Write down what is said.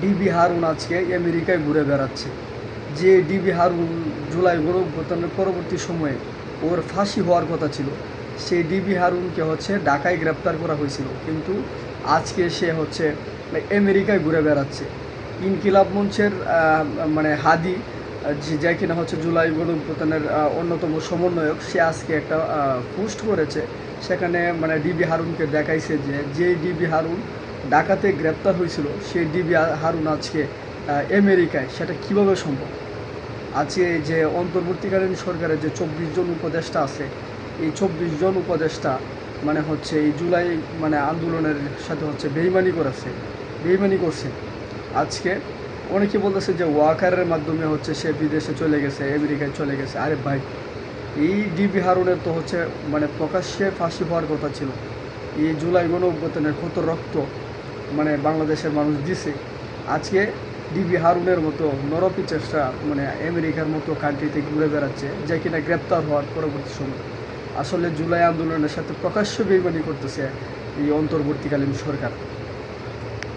DB Harun আজকে আমেরিকায় ঘুরে বেড়াচ্ছে। যে ডিবি হারুন জুলাই গণঅভ্যুত্থানের পরবর্তী সময়ে ওর ফাঁসি হওয়ার কথা ছিল সেই ডিবি হারুনকে হচ্ছে ঢাকায় গ্রেপ্তার করা হয়েছিল। কিন্তু আজকে সে হচ্ছে আমেরিকায় ঘুরে বেড়াচ্ছে। ইনকিলাব মঞ্চের মানে হাদি যে কিনা হচ্ছে জুলাই আহ, অন্যতম সমন্বয়ক সে আজকে একটা পোস্ট করেছে। সেখানে মানে ডিবি হারুনকে দেখাইছে যে যে ডিবি হারুন ঢাকাতে গ্রেপ্তার হয়েছিল সেই ডিবি হারুন আজকে আমেরিকায়। সেটা কীভাবে সম্ভব? আজকে যে অন্তর্বর্তীকালীন সরকারের যে চব্বিশ জন উপদেষ্টা আছে, এই চব্বিশ জন উপদেষ্টা মানে হচ্ছে এই জুলাই মানে আন্দোলনের সাথে হচ্ছে বেইমানি করেছে, বেইমানি করছে। আজকে অনেকে বলতেছে যে ওয়াকারের মাধ্যমে হচ্ছে সে বিদেশে চলে গেছে, আমেরিকায় চলে গেছে। আরে ভাই, এই ডিবি হারুনের তো হচ্ছে মানে প্রকাশ্যে ফাঁসি হওয়ার কথা ছিল। এই জুলাই গণ অভ্যুত্থানের কত রক্ত মানে বাংলাদেশের মানুষ দিছে। আজকে ডিবি হারুনের মতো নরপি চেষ্টা মানে আমেরিকার মতো কান্ট্রিতে ঘুরে বেড়াচ্ছে, যে কিনা গ্রেপ্তার হওয়ার পরবর্তী সময়। আসলে জুলাই আন্দোলনের সাথে প্রকাশ্য বেইমানি করতেছে এই অন্তর্বর্তীকালীন সরকার।